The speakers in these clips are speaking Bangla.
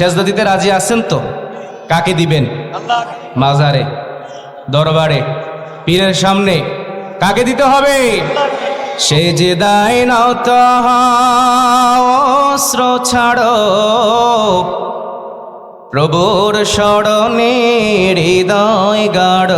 সেজদা দিতে রাজি আছেন তো? কাকে দিবেন? মাজারে, দরবারে, পীরের সামনে। কাকে দিতে হবে? সে যে দায় নত অস্ত্র ছাড়ো। প্রভুর স্মরণে হৃদয় গাঢ়।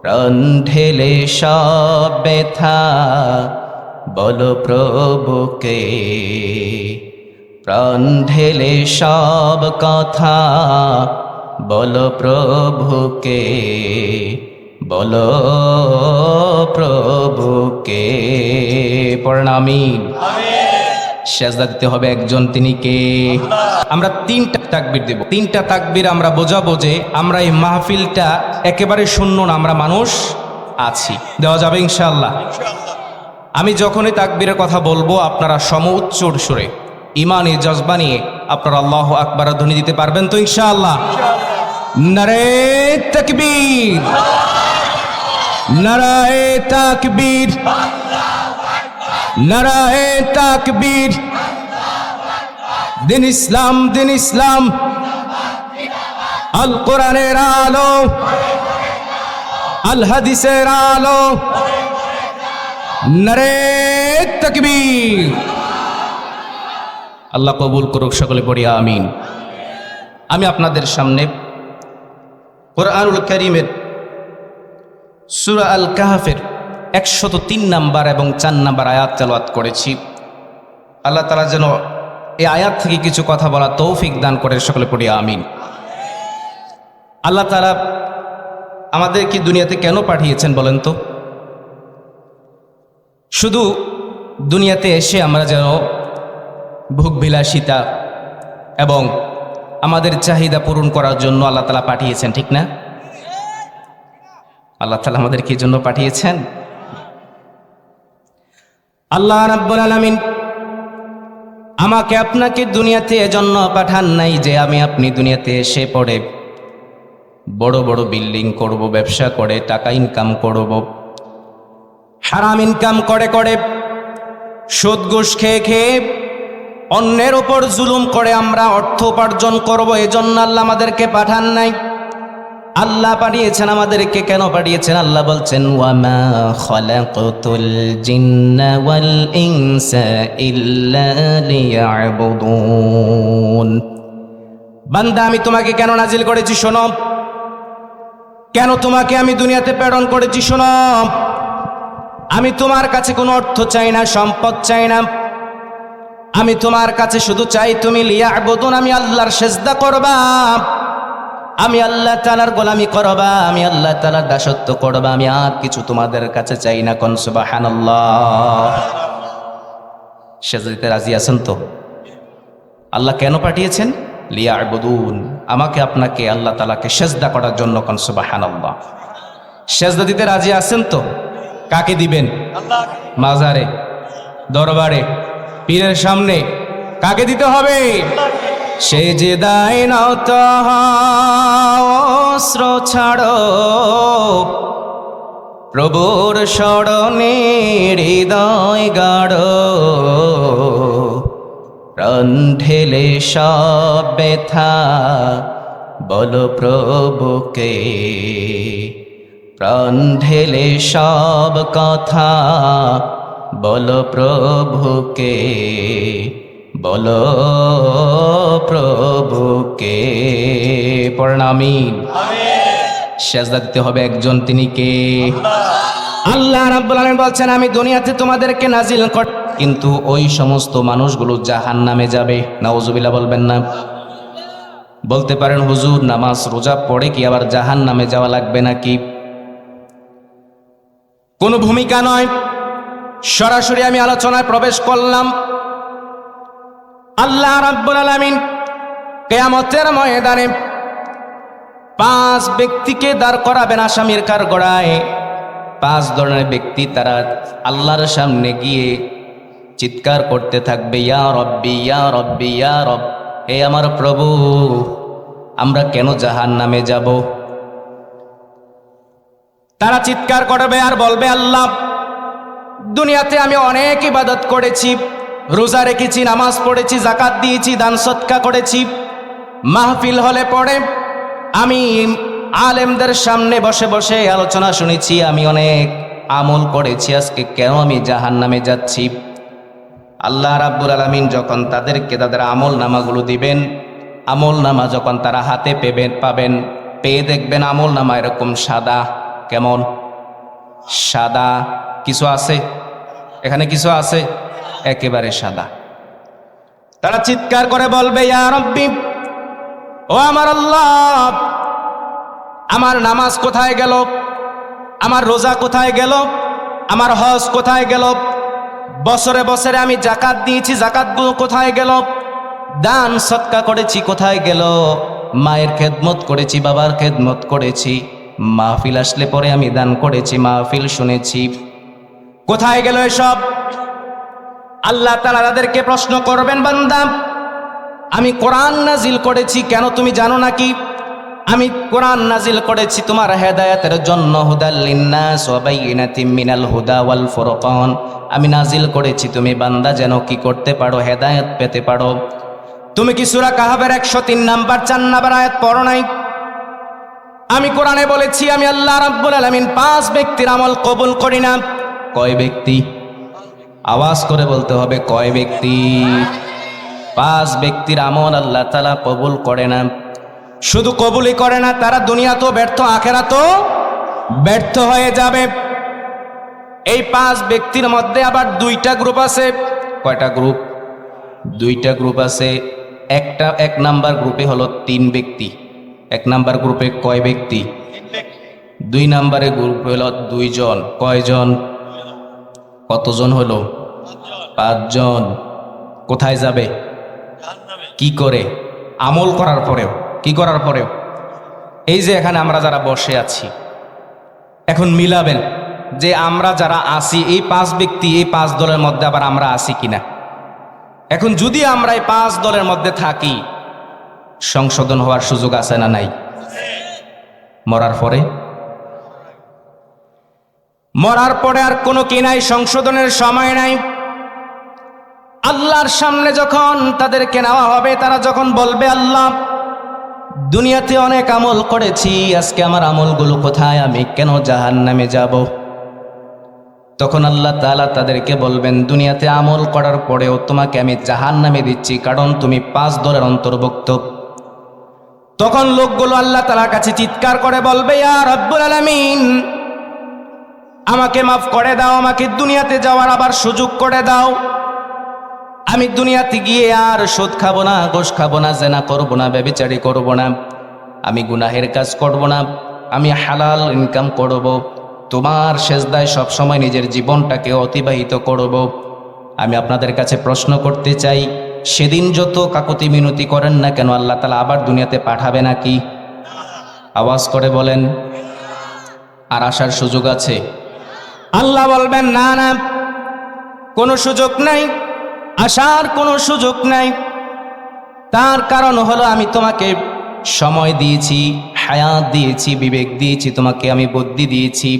প্রাণ ঢেলে সব ব্যথা, বল প্রভুকে। প্রাণ ঢেলে সব কথা। বল প্রভুকে বল প্রভুকে। প্রণামী সেজদা দিতে হবে একজন তিনি কে? আমরা তিনটা তাকবির দেব। তিনটা তাকবির আমরা বোঝাবো যে আমরা এই মাহফিলটা একেবারে শূন্য না, আমরা মানুষ আছি। দেওয়া যাবে ইনশাআল্লাহ। আমি যখনই তাকবীরের কথা বলব, আপনারা সম উচ্চ সুরে ইমানে জজবা নিয়ে আপনারা আল্লাহ আকবার ধ্বনি দিতে পারবেন তো ইনশাআল্লাহ? নারে তাকবীর। নারায়ে তাকবীর। নারায়ে তাকবীর। দিন ইসলাম দিন ইসলাম। আল কোরআনের আলো। আল হাদিসের আলো। নারে তাকবীর। আল্লাহ কবুল করুক, সকলে পড়ি, আমিন। আমি আপনাদের সামনে কোরআনুল করিমের সুরা আল কাহাফের একশত তিন নাম্বার এবং চার নাম্বার আয়াত তেলাওয়াত করেছি। আল্লাহ তালা যেন এই আয়াত থেকে কিছু কথা বলা তৌফিক দান করে সকলে পড়ি, আমিন। আল্লাহ তালা আমাদের কি দুনিয়াতে কেন পাঠিয়েছেন বলেন তো? শুধু দুনিয়াতে এসে আমরা যেন ভোগবিলাসিতা এবং আমাদের চাহিদা পূরণ করার জন্য আল্লাহ তালা পাঠিয়েছেন, ঠিক না? আল্লাহ তালা আমাদের কি জন্য পাঠিয়েছেন? আল্লাহ রাব্বুল আলামিন আমাকে আপনাকে দুনিয়াতে এজন্য পাঠান নাই যে আমি আপনি দুনিয়াতে এসে পড়ে বড় বড় বিল্ডিং করব, ব্যবসা করে, টাকা ইনকাম করব, হারাম ইনকাম করে করে সুদ ঘুষ খেয়ে খেয়ে অন্যের ওপর জুলুম করে আমরা অর্থ উপার্জন করব, এজন্য আল্লাহ আমাদেরকে পাঠান নাই। আল্লাহ পাঠিয়েছেন আমাদেরকে, কেন পাঠিয়েছেন? আল্লাহ বলছেন, ওয়ামা ওয়াল বান্দা, আমি তোমাকে কেন নাজিল করেছি শোনো। কেন তোমাকে আমি দুনিয়াতে প্রেরণ করেছি শোনো। আমি তোমার কাছে কোনো অর্থ চাই না, সম্পদ চাই না। আমি তোমার কাছে শুধু চাই তুমি লিয়া আবদুন আমি আল্লাহর সেজদা করবা। আমি আল্লাহ তালার গোলামি করবা, আমি আল্লাহ তালার দাসত্ব করবা, আমি আর কিছু তোমাদের কাছে চাই না কন সুবাহান সেজদা দিতে রাজি আছেন তো? আল্লাহ কেন পাঠিয়েছেন? লিয়া আবদুন আমাকে আপনাকে আল্লাহ তালাকে সেজদা করার জন্য কন সুবাহান আল্লাহ সেজদা দিতে রাজি আছেন তো? কাকে দিবেন? মাজারে, দরবারে। পীরের সামনে কাকে দিতে হবে? সে যে দায় নত অস্ত্র ছাড়ো। প্রভুর স্মরণে হৃদয় গাঢ়। প্রাণ ঢেলে সব ব্যথা, বল প্রভুকে। প্রাণ ঢেলে সব কথা বল প্রভুকে বল প্রভুকে। প্রণামী সেজদা দিতে হবে একজন তিনি কে? আল্লাহ রাব্বুল আলামিন বলছেন, আমি দুনিয়াতে তোমাদেরকে নাজিল কর। কিন্তু ওই সমস্ত মানুষগুলো জাহান নামে যাবে। নাউজুবিল্লাহ বলবেন না। বলতে পারেন, হুজুর, নামাজ, রোজা পড়ে কি আবার জাহান নামে যাওয়া লাগবে নাকি? কোনো ভূমিকা নয়। সরাসরি আমি আলোচনায় প্রবেশ করলাম। আল্লাহ রাব্বুল আলামিন কেয়ামতের ময়দানে পাঁচ ব্যক্তিকে দাঁড় করাবেন আসামির কার গড়ায়। পাঁচ ধরনের ব্যক্তি তারা আল্লাহর সামনে গিয়ে চিৎকার করতে থাকবে, ইয়া রব্বি ইয়া রব্বি, ইয়া রব, হে আমার প্রভু, আমরা কেন জাহান নামে যাব? তারা চিৎকার করবে আর বলবে, আল্লাহ দুনিয়াতে আমি অনেক ইবাদত করেছি। রোজা রেখেছি, নামাজ পড়েছি জাকাত দিয়েছি, দান সৎকা করেছি। মাহফিল হলে পড়ে আমি আলেমদের সামনে বসে বসে আলোচনা শুনেছি, আমি অনেক আমল করেছি, আজকে কেন আমি জাহান নামে যাচ্ছি? আল্লাহ রাব্বুল আলমিন যখন তাদেরকে, তাদের আমল নামাগুলো দিবেন, আমল নামা যখন তারা হাতে পেবেন, পাবেন, পেয়ে দেখবেন আমল নামা এরকম সাদা, কেমন? সাদা কিছু আছে? এখানে কিছু আছে? একেবারে সাদা। তারা চিৎকার করে বলবে ও আমার আল্লাহ, আমার নামাজ কোথায় গেল? আমার রোজা কোথায় গেল? আমার হজ কোথায় গেল? বছরে বছরে আমি জাকাত দিয়েছি জাকাতগুলো কোথায় গেল? দান সৎকা করেছি, কোথায় গেল? মায়ের খেদমত করেছি, বাবার খেদমত করেছি। মাহফিল আসলে পরে আমি দান করেছি, মাহফিল শুনেছি। কোথায় গেল এসব? আল্লাহ তালা তাদেরকে প্রশ্ন করবেন, বান্দা, আমি কোরআন নাজিল করেছি কেন তুমি জানো নাকি? আমি কোরআন নাজিল করেছি তোমার হেদায়াতের জন্য মিনাল হুদা ওয়াল ফুরকান। আমি নাজিল করেছি তুমি, বান্দা, যেন কি করতে পারো, হেদায়েত পেতে পারো। তুমি কি সূরা কাহাবের 103 নাম্বার চার নাম্বার আয়াত পড়ো নাই? আমি কোরআনে বলেছি, আমি আল্লাহ রাব্বুল আলামিন পাঁচ ব্যক্তির আমল কবুল করি না। কয় ব্যক্তি? আওয়াজ করে বলতে হবে, কয় ব্যক্তি? পাঁচ ব্যক্তির আমল আল্লাহ তালা কবুল করে না। শুধু কবুলই করে না, তারা দুনিয়া তো ব্যর্থ আখেরা তো ব্যর্থ হয়ে যাবে। এই পাঁচ ব্যক্তির মধ্যে আবার দুইটা গ্রুপ আছে। কয়টা গ্রুপ? দুইটা গ্রুপ আছে। একটা, এক নাম্বার গ্রুপে হলো তিন ব্যক্তি। এক নাম্বার গ্রুপে কয় ব্যক্তি? দুই নাম্বারে গ্রুপে হলো দুইজন। কয়জন? কতজন হলো? পাঁচজন। কোথায় যাবে? কি করে? আমল করার পরেও। কি করার পরেও? এই যে এখানে আমরা যারা বসে আছি, এখন মিলাবেন যে আমরা যারা আসি এই পাঁচ ব্যক্তি, এই পাঁচ দলের মধ্যে আবার আমরা আসি কিনা? এখন যদি আমরা এই পাঁচ দলের মধ্যে থাকি, সংশোধন হওয়ার সুযোগ আছে না নাই? মরার পরে মরার পরে আর কোনো কি নাই, সংশোধনের সময় নাই। আল্লাহর সামনে যখন তাদেরকে নেওয়া হবে, তারা যখন বলবে, আল্লাহ, দুনিয়াতে অনেক আমল করেছি, আজকে আমার আমলগুলো কোথায়, আমি কেন জাহান নামে যাব? তখন আল্লাহ তাআলা তাদেরকে বলবেন, দুনিয়াতে আমল করার পরেও তোমাকে আমি জাহান নামে দিচ্ছি, কারণ তুমি পাঁচ দলের অন্তর্ভুক্ত। তখন লোকগুলো আল্লাহ তালার কাছে চিৎকার করে বলবে আর রব্বুল আলামিন আমাকে মাফ করে দাও, আমাকে দুনিয়াতে যাওয়ার আবার সুযোগ করে দাও। আমি দুনিয়াতে গিয়ে আর সুদ খাব না গোশ খাব না, জেনা করব না, ব্যবিচারি করব না। আমি গুনাহের কাজ করব না, আমি হালাল ইনকাম করব। তোমার সেজদায় সবসময় নিজের জীবনটাকে অতিবাহিত করব। আমি আপনাদের কাছে প্রশ্ন করতে চাই, সেদিন যত কাকতি মিনতি করেন না কেন, আল্লাহ তালা আবার দুনিয়াতে পাঠাবে নাকি? আওয়াজ করে বলেন, আর আসার সুযোগ আছে? আল্লাহ বলবেন, না না, কোনো সুযোগ নাই, আসার কোনো সুযোগ নাই। তার কারণ হলো আমি তোমাকে সময় দিয়েছি, হায়াত দিয়েছি, বিবেক দিয়েছি, তোমাকে আমি বুদ্ধি দিয়েছি।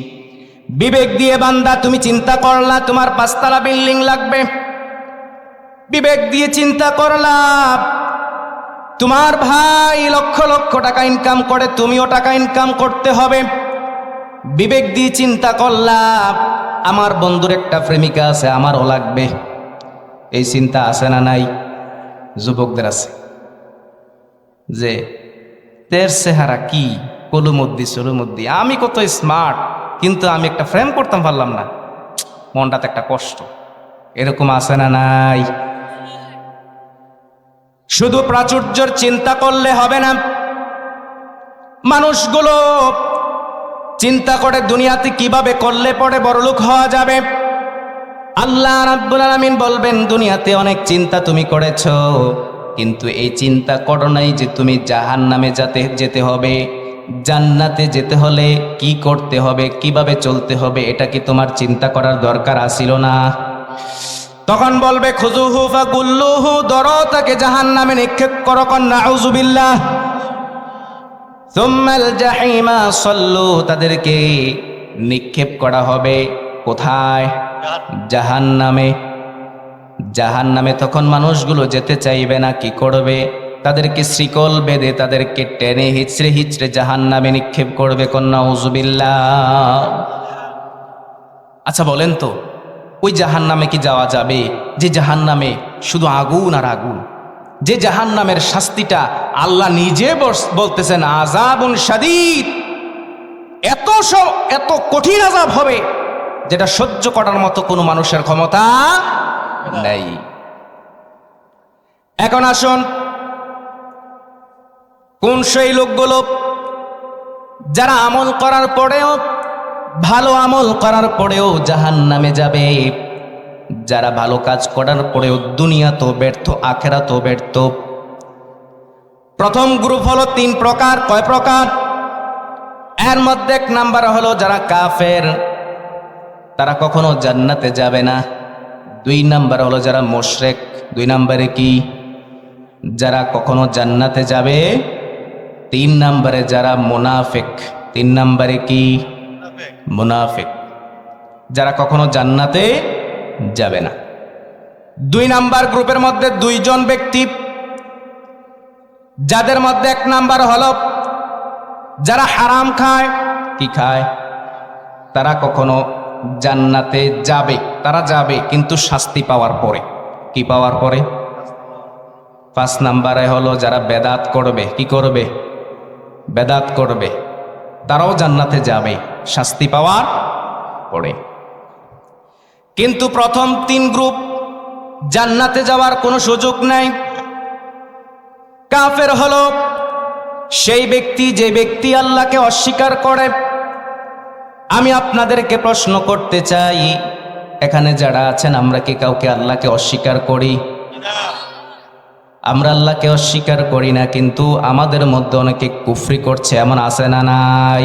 বিবেক দিয়ে বান্দা, তুমি চিন্তা করলা, তোমার পাঁচতলা বিল্ডিং লাগবে। বিবেক দিয়ে চিন্তা করলা, তোমার ভাই লক্ষ লক্ষ টাকা ইনকাম করে, তুমিও টাকা ইনকাম করতে হবে। বিবেক দিয়ে চিন্তা করলাম, আমার বন্ধুর একটা প্রেমিকা আছে, আমারও লাগবে। এই চিন্তা আছে না নাই? যুবকদের আছে। যে, তের চেহারা কি? কলুমদ্দি, সলুমদ্দি। আমি কত স্মার্ট কিন্তু আমি একটা ফ্রেম করতাম, পারলাম না। মনটাতে একটা কষ্ট। এরকম আছে না নাই? শুধু প্রাচুর্যর চিন্তা করলে হবে না। মানুষগুলো চিন্তা করে দুনিয়াতে কীভাবে করলে পরে বড়লোক হওয়া যাবে? আল্লাহ রাব্বুল আলামিন বলবেন, দুনিয়াতে অনেক চিন্তা তুমি করেছ, কিন্তু এই চিন্তা করো নাই যে তুমি জাহান নামে যাতে, যেতে হবে। জান্নাতে যেতে হলে কি করতে হবে, কীভাবে চলতে হবে, এটা কি তোমার চিন্তা করার দরকার আসিল না? তখন বলবে খুজুহু ফা গুল্লুহু দর তাকে জাহান নামে নিক্ষেপ করো কন্যা আউজুবিল্লাহ সল্লু, তাদেরকে নিক্ষেপ করা হবে। কোথায়? জাহান নামে জাহান নামে তখন মানুষগুলো যেতে চাইবে না, কি করবে? তাদেরকে শ্রীকল বেঁধে তাদেরকে টেনে হিচড়ে হিচড়ে জাহান নামে নিক্ষেপ করবে কন্যা উজুবিল্লা আচ্ছা বলেন তো, ওই জাহান নামে কি যাওয়া যাবে? যে জাহান নামে শুধু আগুন আর আগুন। যে জাহান নামের শাস্তিটা আল্লাহ নিজে বলতেছেন আজাবুন শাদীদ। এত এত কঠিন আজাব হবে যেটা সহ্য করার মতো কোনো মানুষের ক্ষমতা নেই। এখন আসুন, কোন সেই লোকগুলো যারা আমল করার পরেও, ভালো আমল করার পরেও জাহান নামে যাবে। যারা ভালো কাজ করার পরেও দুনিয়া তো ব্যর্থ আখেরা তো ব্যর্থ। প্রথম গ্রুপ হলো তিন প্রকার। কয় প্রকার? এর মধ্যে এক নাম্বার হলো যারা কাফের, তারা কখনো জান্নাতে যাবে না। দুই নাম্বার হলো যারা মোশরেক, দুই নাম্বারে কি? যারা কখনো জান্নাতে যাবে। তিন নাম্বারে যারা মুনাফিক, তিন নাম্বারে কি? মুনাফিক। যারা কখনো জান্নাতে যাবে না। দুই নাম্বার গ্রুপের মধ্যে দুইজন ব্যক্তি, যাদের মধ্যে এক নাম্বার হল যারা হারাম খায়, কি খায়? তারা কখনো জান্নাতে যাবে, তারা যাবে কিন্তু শাস্তি পাওয়ার পরে। কি পাওয়ার পরে? পাঁচ নাম্বারে হলো যারা বেদাত করবে, কি করবে? বেদাত করবে। তারাও জান্নাতে যাবে, শাস্তি পাওয়ার পরে। কিন্তু প্রথম তিন গ্রুপ জান্নাতে যাওয়ার কোনো সুযোগ নাই। কাফের হল সেই ব্যক্তি, যে ব্যক্তি আল্লাহকে অস্বীকার করে। আমি আপনাদেরকে প্রশ্ন করতে চাই, এখানে যারা আছেন, আমরা কি কাউকে আল্লাহকে অস্বীকার করি? আমরা আল্লাহকে অস্বীকার করি না, কিন্তু আমাদের মধ্যে অনেকে কুফরি করছে, এমন আছে না নাই?